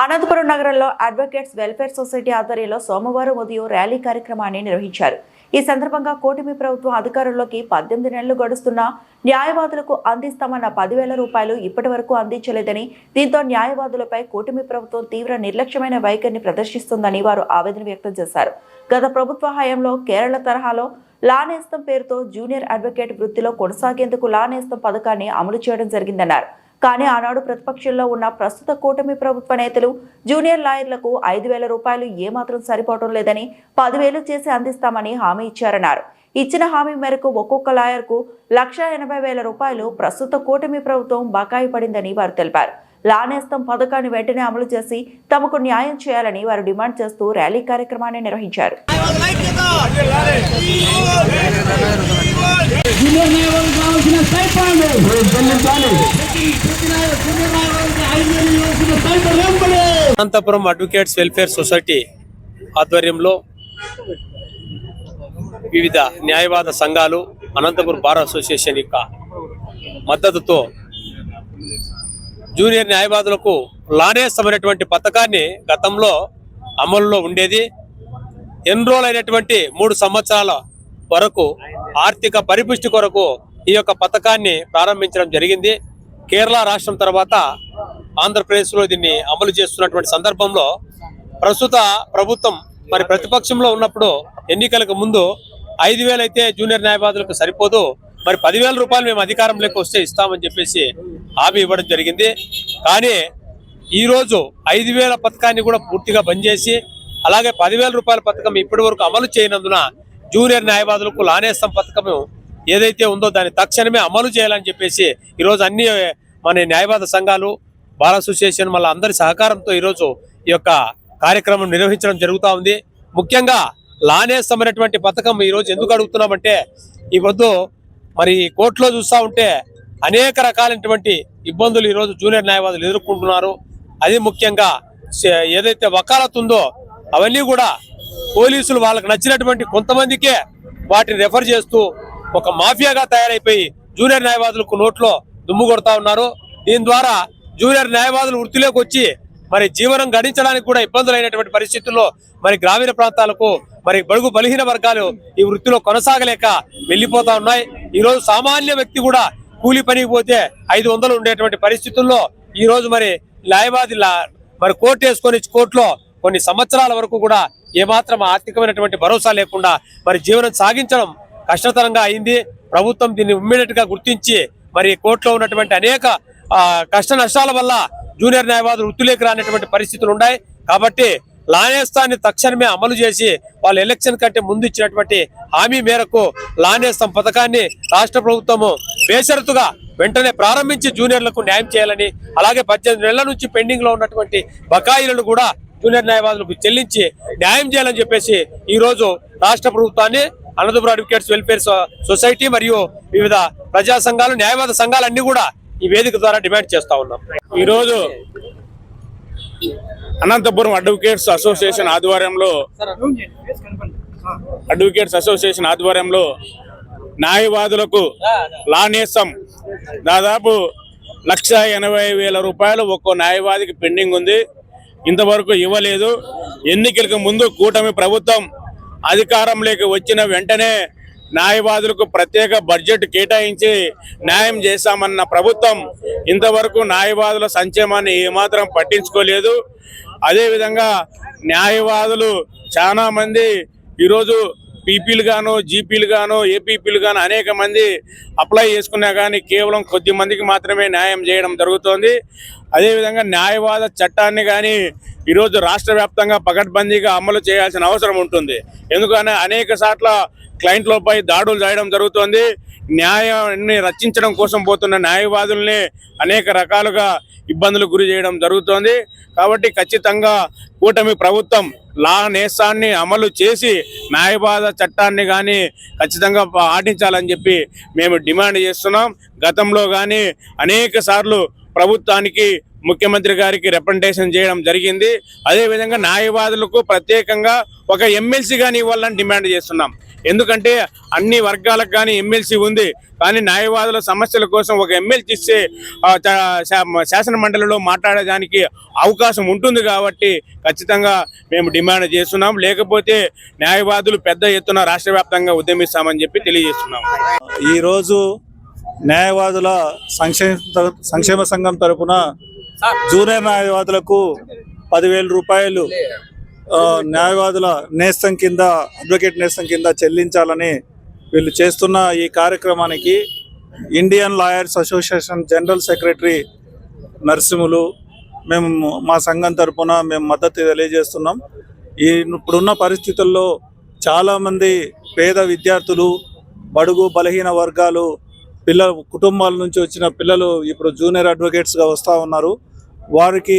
అనంతపురం నగరంలో advocates welfare society ఆధ్వర్యంలో సోమవారం ఉదయం ర్యాలీ కార్యక్రమాన్ని నిర్వహించారు. ఈ సందర్భంగా కూటమి ప్రభుత్వం అధికారంలోకి పద్దెనిమిది నెలలు గడుస్తున్నా న్యాయవాదులకు అందిస్తామన్న పదివేల రూపాయలు ఇప్పటి వరకు అందించలేదని దీంతో న్యాయవాదులపై కూటమి ప్రభుత్వం తీవ్ర నిర్లక్ష్యమైన వైఖరిని ప్రదర్శిస్తుందని వారు ఆవేదన వ్యక్తం చేశారు. గత ప్రభుత్వ హయాంలో కేరళ తరహాలో లా నేస్తం పేరుతో జూనియర్ అడ్వకేట్ వృత్తిలో కొనసాగేందుకు లా నేస్తం పథకాన్ని అమలు చేయడం జరిగిందన్నారు. కానీ ఆనాడు ప్రతిపక్షంలో ఉన్న ప్రస్తుత కూటమి ప్రభుత్వ నేతలు జూనియర్ లాయర్లకు ఐదు వేల రూపాయలు ఏమాత్రం సరిపోవడం లేదని పదివేలు చేసి అందిస్తామని హామీ ఇచ్చారన్నారు. ఇచ్చిన హామీ మేరకు ఒక్కొక్క లాయర్కు లక్ష ఎనభై వేల రూపాయలు ప్రస్తుత కూటమి ప్రభుత్వం బకాయి పడిందని వారు తెలిపారు. లానేస్తం పథకాన్ని వెంటనే అమలు చేసి తమకు న్యాయం చేయాలని వారు డిమాండ్ చేస్తూ ర్యాలీ కార్యక్రమాన్ని నిర్వహించారు. అనంతపురం అడ్వకేట్స్ వెల్ఫేర్ సొసైటీ ఆధ్వర్యంలో వివిధ న్యాయవాద సంఘాలు అనంతపురం బార్ అసోసియేషన్ యొక్క మద్దతుతో జూనియర్ న్యాయవాదులకు లానేస్తమైనటువంటి పథకాన్ని గతంలో అమలులో ఉండేది. ఎన్రోల్ అయినటువంటి మూడు సంవత్సరాల వరకు ఆర్థిక పరిపుష్టి కొరకు ఈ యొక్క పథకాన్ని ప్రారంభించడం జరిగింది. కేరళ రాష్ట్రం తర్వాత ఆంధ్రప్రదేశ్లో దీన్ని అమలు చేస్తున్నటువంటి సందర్భంలో ప్రస్తుత ప్రభుత్వం మరి ప్రతిపక్షంలో ఉన్నప్పుడు ఎన్నికలకు ముందు ఐదు అయితే జూనియర్ న్యాయవాదులకు సరిపోదు. మరి పదివేల రూపాయలు మేము అధికారంలోకి వస్తే ఇస్తామని చెప్పేసి హామీ ఇవ్వడం జరిగింది. కానీ ఈరోజు ఐదు వేల పథకాన్ని కూడా పూర్తిగా బంద్ చేసి అలాగే పదివేల రూపాయల పథకం ఇప్పటి వరకు అమలు చేయనందున జూనియర్ న్యాయవాదులకు లానేస్తం పథకం ఏదైతే ఉందో దాన్ని తక్షణమే అమలు చేయాలని చెప్పేసి ఈరోజు అన్ని మన న్యాయవాద సంఘాలు బార్ అసోసియేషన్ మళ్ళీ అందరి సహకారంతో ఈరోజు ఈ యొక్క కార్యక్రమం నిర్వహించడం జరుగుతూ ఉంది. ముఖ్యంగా లానేస్తం అనేటువంటి పథకం ఈరోజు ఎందుకు అడుగుతున్నామంటే ఈ వద్దు మరి కోర్టులో చూస్తూ ఉంటే అనేక రకాలైనటువంటి ఇబ్బందులు ఈరోజు జూనియర్ న్యాయవాదులు ఎదుర్కొంటున్నారు. అది ముఖ్యంగా ఏదైతే వకాలత్ ఉందో అవన్నీ కూడా పోలీసులు వాళ్ళకి నచ్చినటువంటి కొంతమందికే వాటిని రెఫర్ చేస్తూ ఒక మాఫియాగా తయారైపోయి జూనియర్ న్యాయవాదులకు నోట్లో దుమ్ము కొడతా ఉన్నారు. దీని ద్వారా జూనియర్ న్యాయవాదులు వృత్తిలోకి వచ్చి మరి జీవనం గడించడానికి కూడా ఇబ్బందులు అయినటువంటి పరిస్థితుల్లో మరి గ్రామీణ ప్రాంతాలకు మరి బడుగు బలహీన వర్గాలు ఈ వృత్తిలో కొనసాగలేక వెళ్ళిపోతా ఉన్నాయి. ఈ రోజు సామాన్య వ్యక్తి కూడా కూలి పనికి పోతే ఐదు వందలు ఉండేటువంటి పరిస్థితుల్లో ఈ రోజు మరి న్యాయవాది మరి కోర్టు వేసుకొని కోర్టులో కొన్ని సంవత్సరాల వరకు కూడా ఏమాత్రం ఆర్థికమైనటువంటి భరోసా లేకుండా మరి జీవనం సాగించడం కష్టతరంగా అయింది. ప్రభుత్వం దీన్ని ఇమ్మీడియట్గా గుర్తించి మరి కోర్టులో ఉన్నటువంటి అనేక కష్ట నష్టాల వల్ల జూనియర్ న్యాయవాదులు వృత్తిలోకి రానటువంటి పరిస్థితులు ఉన్నాయి. కాబట్టి లానేస్తాన్ని తక్షణమే అమలు చేసి వాళ్ళ ఎలక్షన్ కంటే ముందు ఇచ్చినటువంటి హామీ మేరకు లానేస్తం పథకాన్ని రాష్ట్ర ప్రభుత్వము బేషరతుగా వెంటనే ప్రారంభించి జూనియర్లకు న్యాయం చేయాలని అలాగే పద్దెనిమిది నెలల నుంచి పెండింగ్లో ఉన్నటువంటి బకాయిలను కూడా జూనియర్ న్యాయవాదులకు చెల్లించి న్యాయం చేయాలని చెప్పేసి ఈ రోజు రాష్ట్ర ప్రభుత్వాన్ని అనంతపురం అడ్వకేట్స్ వెల్ఫేర్ సొసైటీ మరియు వివిధ ప్రజా సంఘాలు న్యాయవాద సంఘాలన్నీ కూడా ఈ వేదిక ద్వారా డిమాండ్ చేస్తా ఉన్నాం. ఈరోజు అనంతపురం అడ్వకేట్స్ అసోసియేషన్ ఆధ్వర్యంలో అడ్వకేట్స్ అసోసియేషన్ ఆధ్వర్యంలో న్యాయవాదులకు లానేసం దాదాపు లక్ష ఎనభై వేల రూపాయలు ఒక్కో న్యాయవాదికి పెండింగ్ ఉంది. ఇంతవరకు ఇవ్వలేదు. ఎన్నికలకు ముందు కూటమి ప్రభుత్వం అధికారంలోకి వచ్చిన వెంటనే న్యాయవాదులకు ప్రత్యేక బడ్జెట్ కేటాయించి న్యాయం చేశామన్న ప్రభుత్వం ఇంతవరకు న్యాయవాదుల సంక్షేమాన్ని ఏమాత్రం పట్టించుకోలేదు. అదేవిధంగా న్యాయవాదులు చాలామంది ఈరోజు పీపీలు గాను జీపీలు గాను ఏపీపీలు గాను అనేక మంది అప్లై చేసుకున్నా కానీ కేవలం కొద్ది మందికి మాత్రమే న్యాయం చేయడం జరుగుతోంది. అదేవిధంగా న్యాయవాద చట్టాన్ని కానీ ఈరోజు రాష్ట్ర వ్యాప్తంగా పకడ్బందీగా అమలు చేయాల్సిన అవసరం ఉంటుంది. ఎందుకని అనేక సార్ల క్లయింట్లపై దాడులు చేయడం జరుగుతోంది. న్యాయాన్ని రక్షించడం కోసం పోతున్న న్యాయవాదుల్ని అనేక రకాలుగా ఇబ్బందులు గురి చేయడం జరుగుతోంది. కాబట్టి ఖచ్చితంగా కూటమి ప్రభుత్వం లా నేసాన్ని అమలు చేసి న్యాయవాద చట్టాన్ని కానీ ఖచ్చితంగా పాటించాలని చెప్పి మేము డిమాండ్ చేస్తున్నాం. గతంలో కానీ అనేక సార్లు ప్రభుత్వానికి ముఖ్యమంత్రి గారికి రిప్రజెంటేషన్ చేయడం జరిగింది. అదేవిధంగా న్యాయవాదులకు ప్రత్యేకంగా ఒక ఎమ్మెల్సీ కానీ ఇవ్వాలని డిమాండ్ చేస్తున్నాం. ఎందుకంటే అన్ని వర్గాలకు కానీ ఎమ్మెల్సీ ఉంది. కానీ న్యాయవాదుల సమస్యల కోసం ఒక ఎమ్మెల్సీ ఇస్తే శాసన మండలిలో మాట్లాడడానికి అవకాశం ఉంటుంది కాబట్టి ఖచ్చితంగా మేము డిమాండ్ చేస్తున్నాం. లేకపోతే న్యాయవాదులు పెద్ద ఎత్తున రాష్ట్ర వ్యాప్తంగా ఉద్యమిస్తామని చెప్పి తెలియజేస్తున్నాం. ఈరోజు న్యాయవాదుల సంక్షేమ సంక్షేమ సంఘం తరఫున జూనియర్ న్యాయవాదులకు పదివేల రూపాయలు న్యాయవాదుల నేస్తం కింద అడ్వకేట్ నేస్తం కింద చెల్లించాలని వీళ్ళు చేస్తున్న ఈ కార్యక్రమానికి Indian lawyers association general secretary Narsimhulu మేము మా సంఘం తరపున మేము మద్దతు తెలియజేస్తున్నాం. ఈ ఇప్పుడున్న పరిస్థితుల్లో చాలామంది పేద విద్యార్థులు బడుగు బలహీన వర్గాలు పిల్లల కుటుంబాల నుంచి వచ్చిన పిల్లలు ఇప్పుడు జూనియర్ అడ్వకేట్స్గా వస్తూ ఉన్నారు. వారికి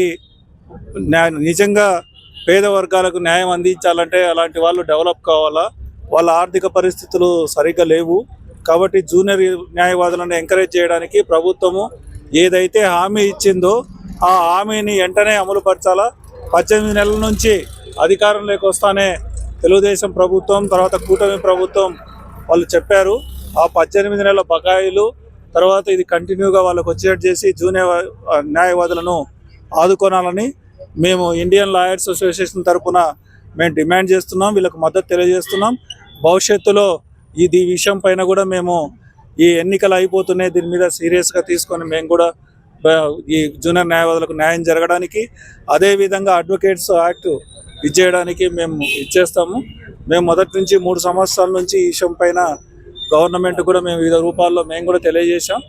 నిజంగా పేద వర్గాలకు న్యాయం అందించాలంటే అలాంటి వాళ్ళు డెవలప్ కావాలా? వాళ్ళ ఆర్థిక పరిస్థితులు సరిగ్గా లేవు. కాబట్టి జూనియర్ న్యాయవాదులను ఎంకరేజ్ చేయడానికి ప్రభుత్వము ఏదైతే హామీ ఇచ్చిందో ఆ హామీని వెంటనే అమలు పరచాలా? పద్దెనిమిది నెలల నుంచి అధికారంలోకి వస్తానే తెలుగుదేశం ప్రభుత్వం తర్వాత కూటమి ప్రభుత్వం వాళ్ళు చెప్పారు. ఆ పద్దెనిమిది నెలల బకాయిలు తర్వాత ఇది కంటిన్యూగా వాళ్ళకి వచ్చేట్ చేసి జూనియర్ న్యాయవాదులను ఆదుకోనాలని మేము ఇండియన్ లాయర్స్ అసోసియేషన్ తరఫున మేము డిమాండ్ చేస్తున్నాం వీళ్ళకి మద్దతు తెలియజేస్తున్నాం. భవిష్యత్తులో ఇది విషయం పైన కూడా మేము ఈ ఎన్నికలు అయిపోతున్నాయి దీని మీద సీరియస్గా తీసుకొని మేము కూడా ఈ జూనియర్ న్యాయవాదులకు న్యాయం జరగడానికి అదేవిధంగా అడ్వకేట్స్ యాక్ట్ ఇచ్చేయడానికి మేము ఇచ్చేస్తాము. మేము మొదటి నుంచి మూడు సంవత్సరాల నుంచి ఈ విషయం పైన గవర్నమెంట్ కూడా మేము వివిధ రూపాల్లో మేము కూడా తెలియజేశాం.